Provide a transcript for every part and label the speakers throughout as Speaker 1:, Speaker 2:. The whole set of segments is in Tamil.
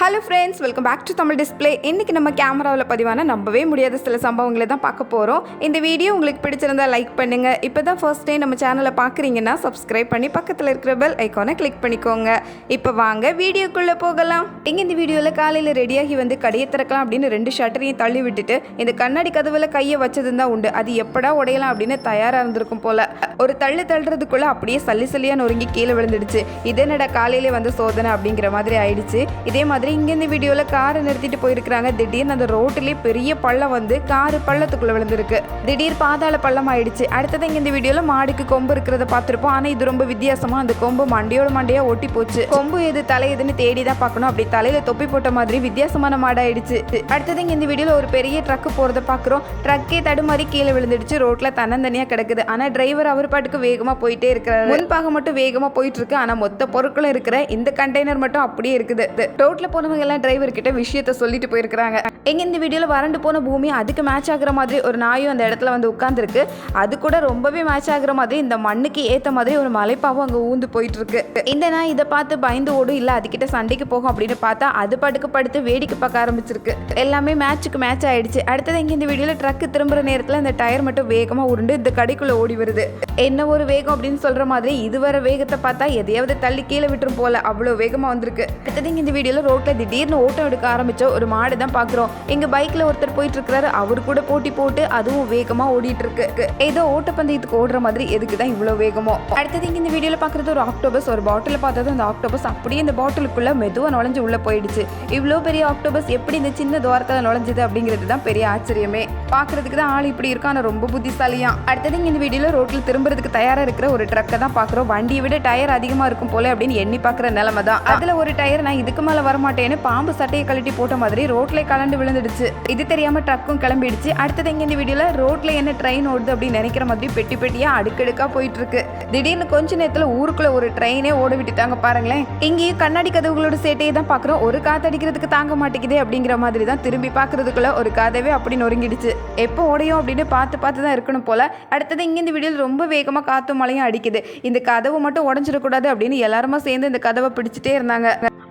Speaker 1: Hello friends welcome back to Tamil display இன்றைக்கி நம்ம கேமராவில் பதிவான நம்பவே முடியாத சில சம்பவங்களை தான் பார்க்க போகிறோம் இந்த வீடியோ உங்களுக்கு பிடிச்சிருந்தா லைக் பண்ணுங்கள் இப்போ தான் ஃபர்ஸ்ட் டைம் நம்ம சேனலை பார்க்குறீங்கன்னா சப்ஸ்கிரைப் பண்ணி பக்கத்தில் இருக்கிற பெல் ஐக்கானை கிளிக் பண்ணிக்கோங்க. இப்போ வாங்க வீடியோக்குள்ளே போகலாம். இங்கே இந்த வீடியோவில் காலையில் ரெடியாகி வந்து கடையை திறக்கலாம் அப்படின்னு ரெண்டு ஷட்டரையும் தள்ளி விட்டுட்டு இந்த கண்ணாடி கதவில் கையை வச்சதும் தான் உண்டு. அது எப்படா உடையலாம் அப்படின்னு தயாராக இருந்திருக்கும் போல். ஒரு தள்ளு தள்ளுறதுக்குள்ளே அப்படியே சல்லி சல்லியாக நொறுங்கி கீழே விழுந்துடுச்சு. இதே என்னடா காலையிலே வந்து சோதனை அப்படிங்கிற மாதிரி ஆயிடுச்சு. இதே மாதிரி இங்கேருந்து வீடியோவில் காரை நிறுத்திட்டு போயிருக்கிறாங்க. திடீர்னு அந்த ரோட்டிலே பெரிய பள்ளம் வந்து காரு பள்ளத்துக்குள்ளே விழுந்திருக்கு. திடீர் பாதாள பள்ளம் ஆயிடுச்சு. அடுத்தது இங்கே இந்த வீடியோவில் மாடுக்கு கொம்பு இருக்கிறத பார்த்துருப்போம். ஆனால் இது ரொம்ப வித்தியாசமாக அந்த கொம்பு மண்டையோட மண்டையாக ஒட்டி போச்சு. கொம்பு எது தலை எதுன்னு தேடி தான் பார்க்கணும். அப்படி தலையில் தொப்பி போட்ட மாதிரி வித்தியாசமான மாடாயிடுச்சு. அடுத்தது இங்கே இந்த வீடியோவில் ஒரு பெரிய ட்ரக்கு போகிறத பார்க்குறோம். ட்ரக்கே தடுமாறி கீழே விழுந்துடுச்சு. ரோட்டில் தன்னந்தனியாக கிடக்குது. ஆனால் டிரைவர் அவர் பாட்டுக்கு வேகமாக போயிட்டே இருக்கிறாரு முன்பாக மட்டும் வேகமாக போயிட்டு இருக்கு ஆனால் மொத்த பொருட்களும் இருக்கிற இந்த கண்டெய்னர் மட்டும் அப்படியே இருக்குது. ரோட்டில் போனவங்க எல்லாம் டிரைவர் கிட்ட விஷயத்த சொல்லிட்டு போயிருக்காங்க எங்க இந்த வீடியோல வறண்டு போன பூமி அதுக்கு மேட்ச் ஆகுற மாதிரி ஒரு நாயும் அந்த இடத்துல வந்து உட்கார்ந்துருக்கு. அது கூட ரொம்பவே மேட்ச் ஆகுற மாதிரி இந்த மண்ணுக்கு ஏத்த மாதிரி ஒரு மலைப்பாவும் அங்க ஊந்து போயிட்டு இருக்கு இந்த நாய் இதை பார்த்து பயந்து ஓடும். இல்ல அதுக்கிட்ட சண்டைக்கு போகும் அப்படின்னு பார்த்தா அது பாட்டுக்கு படுத்து வேடிக்கை பார்க்க ஆரம்பிச்சிருக்கு. எல்லாமே மேட்சுக்கு மேட்ச் ஆயிடுச்சு. அடுத்தது இங்க இந்த வீடியோல ட்ரக் திரும்புற நேரத்துல அந்த டயர் மட்டும் வேகமா உருண்டு இந்த கடைக்குள்ள ஓடி வருது. என்ன ஒரு வேகம் அப்படின்னு சொல்ற மாதிரி இதுவரை வேகத்தை பார்த்தா எதையாவது தள்ளி கீழே விட்டுரும் போல. அவ்வளோ வேகமா வந்திருக்கு. அடுத்ததுங்க இந்த வீடியோல ரோட்ல திடீர்னு ஓட்டம் எடுக்க ஆரம்பிச்ச ஒரு மாடு தான் பாக்குறோம் எங்கள் பைக்ல ஒருத்தர் போயிட்டு இருக்கிறாரு அவர் கூட போட்டி போட்டு அதுவும் வேகமா ஓடிட்டு இருக்கு. ஏதோ ஓட்டப்பந்தயத்துக்கு ஓடுற மாதிரி எதுக்கு தான் இவ்வளோ வேகமோ. அடுத்தது இந்த வீடியோல பாக்குறது ஒரு ஆக்டோபஸ் ஒரு பாட்டில் பார்த்தது அந்த ஆக்டோபஸ் அப்படியே இந்த பாட்டிலுக்குள்ள மெதுவா நுழைஞ்சு உள்ள போயிடுச்சு. இவ்வளோ பெரிய ஆக்டோபஸ் எப்படி இந்த சின்ன துவாரத்தில் நுழைஞ்சது அப்படிங்கிறது தான் பெரிய ஆச்சரியமே. பாக்குறதுக்கு தான் ஆள் இப்படி இருக்கும் ஆனால் ரொம்ப புத்திசாலியா அடுத்தது இங்க இந்த வீடியோல ரோட்ல திரும்புறதுக்கு தயாரா இருக்கிற ஒரு ட்ரக்கை தான் பாக்குறோம் வண்டியை விட டயர் அதிகமா இருக்கும் போல அப்படின்னு எண்ணி பாக்குற நிலைமை தான். அதுல ஒரு டயர் நான் இதுக்கு மேல வரமாட்டேன்னு பாம்பு சட்டையை கழட்டி போட்ட மாதிரி ரோட்ல கலண்டு விழுந்துடுச்சு. இது தெரியாம ட்ரக்கும் கிளம்பிடுச்சு. அடுத்தது இங்க இந்த வீடியோல ரோட்ல என்ன ட்ரெயின் ஓடுது அப்படின்னு நினைக்கிற மாதிரி பெட்டி பெட்டியா அடுக்கடுக்கா போயிட்டு இருக்கு திடீர்னு கொஞ்ச நேரத்துல ஊருக்குள்ள ஒரு ட்ரெயினே ஓட விட்டுட்டாங்க பாருங்களேன். இங்கேயும் கண்ணாடி கதவுகளோட சேட்டையை தான் பாக்குறோம் ஒரு காத்தடிக்கிறதுக்கு தாங்க மாட்டேங்குதே அப்படிங்கிற மாதிரி தான் திரும்பி பாக்குறதுக்குள்ள ஒரு கதவே அப்படி நொறுங்கிடுச்சு. எப்போ ஓடையும் அப்படின்னு பார்த்து பார்த்து தான் இருக்கணும் போல. அடுத்தது இங்க இந்த வீடியோல ரொம்ப வேகமா காற்றும் மழையும் அடிக்குது. இந்த கதவு மட்டும் உடஞ்சிடக்கூடாது அப்படின்னு எல்லாருமா சேர்ந்து இந்த கதவை பிடிச்சிட்டே இருந்தாங்க.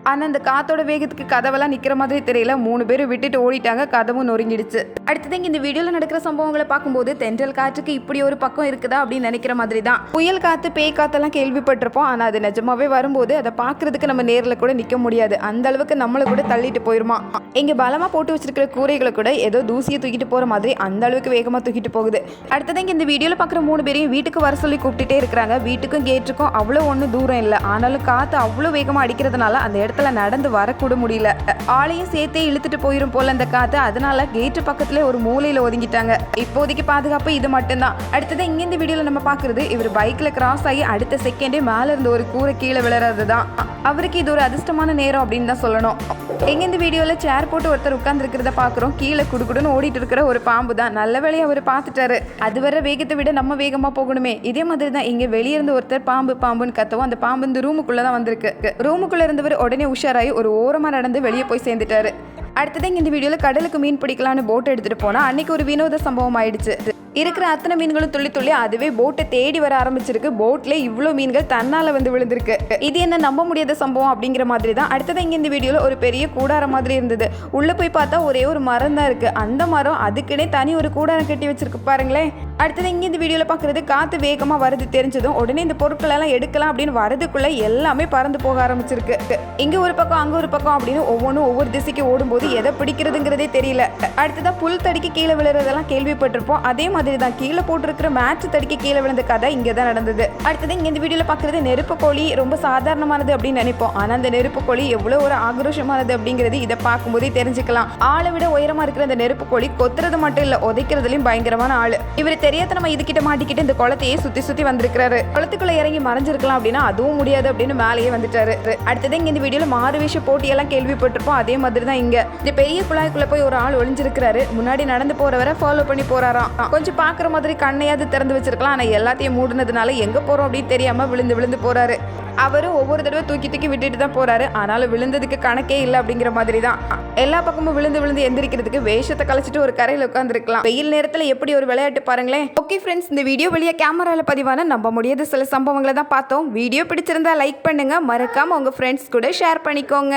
Speaker 1: ஆனால் அந்த காத்தோட வேகத்துக்கு கதவெல்லாம் நிற்கிற மாதிரி தெரியல. மூணு பேரும் விட்டுட்டு ஓடிட்டாங்க. கதவும் நொறுங்கிடுச்சு. அடுத்தது இந்த வீடியோவில் நடக்கிற சம்பவங்களை பார்க்கும்போது தென்றல் காற்றுக்கு இப்படி ஒரு பக்கம் இருக்குதா அப்படின்னு நினைக்கிற மாதிரி தான். புயல் காற்று பேய் காத்தெல்லாம் கேள்விப்பட்டிருப்போம். ஆனால் அது நிஜமாவே வரும்போது அதை பார்க்கறதுக்கு நம்ம நேரில் கூட நிற்க முடியாது. அந்த அளவுக்கு நம்மளை கூட தள்ளிட்டு போயிருமா? இங்க பலமா போட்டு வச்சிருக்கிற கூரைகளை கூட ஏதோ தூசியை தூக்கிட்டு போற மாதிரி அந்த அளவுக்கு வேகமா தூக்கிட்டு போகுது. அடுத்தது இந்த வீடியோவில் பார்க்குற மூணு பேரையும் வீட்டுக்கு வர சொல்லி கூப்பிட்டுட்டே இருக்கிறாங்க. வீட்டுக்கும் கேட்டுக்கும் அவ்வளோ ஒன்றும் தூரம் இல்லை. ஆனாலும் காற்று அவ்வளோ வேகமாக அடிக்கிறதுனால அந்த இடத்துல நடந்து வரக்கூட முடியல. ஆளையும் சேர்த்தே இழுத்துட்டு போயிடும் போல அந்த காற்று அதனால கேட்டு பக்கத்துல ஒரு மூலையில் ஒதுங்கிட்டாங்க. இப்போதைக்கு பாதுகாப்பு இது மட்டும்தான். அடுத்தது இங்கேருந்து வீடியோவில் நம்ம பார்க்குறது இவர் பைக்கில் கிராஸ் ஆகி அடுத்த செகண்டே மேலே இருந்த ஒரு கூரை கீழே விழுறது தான் அவருக்கு இது ஒரு அதிர்ஷ்டமான நேரம் அப்படின்னு தான் சொல்லணும். எங்க இந்த வீடியோல சேர் போட்டு ஒருத்தர் உட்கார்ந்து இருக்கிறத பாக்குறோம். கீழே குடுகுடுன்னு ஓடிட்டு இருக்கிற ஒரு பாம்பு தான். நல்ல வேலையை அவர் பார்த்துட்டாரு அது வர வேகத்தை விட நம்ம வேகமா போகணுமே. இதே மாதிரி தான் இங்க வெளியே இருந்து ஒருத்தர் பாம்பு பாம்புன்னு கத்தவும் அந்த பாம்பு இந்த ரூமுக்குள்ள தான் வந்திருக்கு. ரூமுக்குள்ள இருந்தவர் உடனே உஷாராகி ஒரு ஓரமா நடந்து வெளியே போய் சேர்ந்துட்டாரு. அடுத்தது இங்கே இந்த வீடியோவில் கடலுக்கு மீன் பிடிக்கலான்னு போட் எடுத்துகிட்டு போனால் அன்னைக்கு ஒரு வினோத சம்பவம் ஆயிடுச்சு. இருக்கிற அத்தனை மீன்களும் துள்ளி துள்ளி அதுவே போட்டை தேடி வர ஆரம்பிச்சிருக்கு. போட்ல இவ்வளோ மீன்கள் தன்னால் வந்து விழுந்திருக்கு. இது என்ன நம்ப முடியாத சம்பவம் அப்படிங்கிற மாதிரி தான் அடுத்தது இங்கே இந்த வீடியோவில் ஒரு பெரிய கூடாரம் மாதிரி இருந்தது. உள்ளே போய் பார்த்தா ஒரே ஒரு மரம் தான் இருக்குது அந்த மரம் அதுக்குன்னே தனி ஒரு கூடாரம் கட்டி வச்சிருக்கு பாருங்களேன். அடுத்தது இங்கே இந்த வீடியோவில் பார்க்குறது காற்று வேகமாக வருது தெரிஞ்சதும் உடனே இந்த பொருட்களெல்லாம் எடுக்கலாம் அப்படின்னு வரதுக்குள்ளே எல்லாமே பறந்து போக ஆரம்பிச்சிருக்கு. இங்கே ஒரு பக்கம் அங்கே ஒரு பக்கம் அப்படின்னு ஒவ்வொன்றும் ஒவ்வொரு திசைக்கு ஓடும்போது எதை பிடிக்கிறதுங்கிறதே தெரியல. அடுத்ததா புல் தடிக்கு கீழே விழுறதெல்லாம் கேள்விப்பட்டிருப்போம். அதே மாதிரி தான் கீழே போட்டிருக்கிற மேட்ச் தடிக்கு கீழே விழுந்த கதை இங்கே தான் நடந்தது. அடுத்தது இங்கே இந்த வீடியோவில் பார்க்குறது நெருப்பு கோழி ரொம்ப சாதாரணமானது அப்படின்னு நினைப்போம். ஆனால் அந்த நெருப்பு கோழி எவ்வளோ ஒரு ஆக்ரோஷமானது அப்படிங்கிறது இதை பார்க்கும்போதே தெரிஞ்சுக்கலாம். ஆளை விட உயரமா இருக்கிற அந்த நெருப்பு கோழி கொத்துறது மட்டும் இல்லை உதைக்கிறதுலையும் பயங்கரமான ஆள். இவர் தெரியாத நம்ம இதுகிட்ட மாட்டிக்கிட்டு இந்த குளத்தையே சுற்றி சுற்றி வந்திருக்கிறாரு. குளத்துக்குள்ளே இறங்கி மறைஞ்சிருக்கலாம் அப்படின்னா அதுவும் முடியாது அப்படின்னு மேலேயே வந்துட்டாரு. அடுத்தது இங்கே இந்த வீடியோவில் மாறு விஷ போட்டியெல்லாம் கேள்விப்பட்டிருப்போம். அதே மாதிரி தான் இங்கே. இந்த பெரிய குழாய்க்குள்ள போய் ஒரு ஆள் ஒளிஞ்சிருக்கிறாரு. முன்னாடி நடந்து போறவரை ஃபாலோ பண்ணி போறாராம் கொஞ்சம் பாக்குற மாதிரி கண்ணையாவது திறந்து வச்சிருக்கலாம். ஆனா எல்லாத்தையும் மூடினதுனால எங்க போறோம் அப்படின்னு தெரியாம விழுந்து விழுந்து போறாரு. அவரும் ஒவ்வொரு தடவை தூக்கி தூக்கி விட்டுட்டு தான் போறாரு. ஆனாலும் விழுந்ததுக்கு கணக்கே இல்லை அப்படிங்கிற மாதிரி தான். எல்லா பக்கமும் விழுந்து விழுந்து எந்திரிக்கிறதுக்கு வேஷத்தை கலைச்சிட்டு ஒரு கரையில் உட்காந்துருக்கலாம் வெயில் நேரத்தில் எப்படி ஒரு விளையாட்டு பாருங்களேன். ஓகே ஃப்ரெண்ட்ஸ் இந்த வீடியோ வழியா கேமராவில் பதிவான நம்ப முடியாத சில சம்பவங்களை தான் பார்த்தோம். வீடியோ பிடிச்சிருந்தா லைக் பண்ணுங்க. மறக்காம உங்க ஃப்ரெண்ட்ஸ் கூட ஷேர் பண்ணிக்கோங்க.